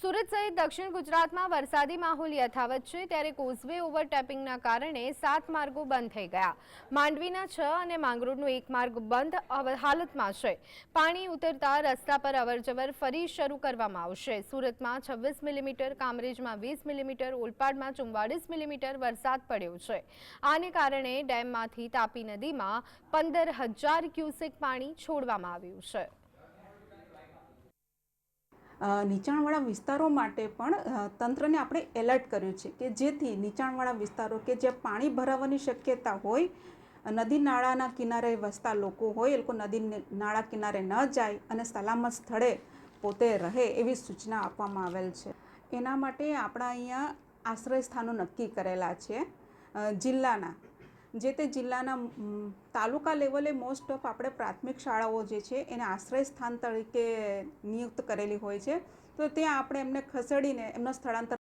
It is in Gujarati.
સુરત સહિત દક્ષિણ ગુજરાતમાં વરસાદી માહોલ યથાવત છે. ત્યારે કોઝવે ઓવરટેપિંગના કારણે સાત માર્ગો બંધ થઈ ગયા. માંડવીના છ અને માંગરોળનો એક માર્ગ બંધ હાલતમાં છે. પાણી ઉતરતા રસ્તા પર અવરજવર ફરી શરૂ કરવામાં આવશે. સુરતમાં છવ્વીસ મિલીમીટર, કામરેજમાં વીસ મિલીમીટર, ઓલપાડમાં ચુમ્વાળીસ મિલીમીટર વરસાદ પડ્યો છે. આને કારણે ડેમમાંથી તાપી નદીમાં પંદર હજાર ક્યુસેક પાણી છોડવામાં આવ્યું છે. નીચાણવાળા વિસ્તારો માટે પણ તંત્રને આપણે એલર્ટ કર્યું છે કે જેથી નીચાણવાળા વિસ્તારો કે જ્યાં પાણી ભરાવાની શક્યતા હોય, નદી નાળાના કિનારે વસતા લોકો હોય, એ લોકો નદી નાળા કિનારે ન જાય અને સલામત સ્થળે પોતે રહે એવી સૂચના આપવામાં આવેલ છે. એના માટે આપણા અહીંયા આશ્રય સ્થાનો નક્કી કરેલા છે. જિલ્લાના જે તે જિલ્લાના તાલુકા લેવલે મોસ્ટ ઓફ આપણે પ્રાથમિક શાળાઓ જે છે એને આશ્રય સ્થાન તરીકે નિયુક્ત કરેલી હોય છે. તો ત્યાં આપણે એમને ખસેડીને એમનો સ્થળાંતર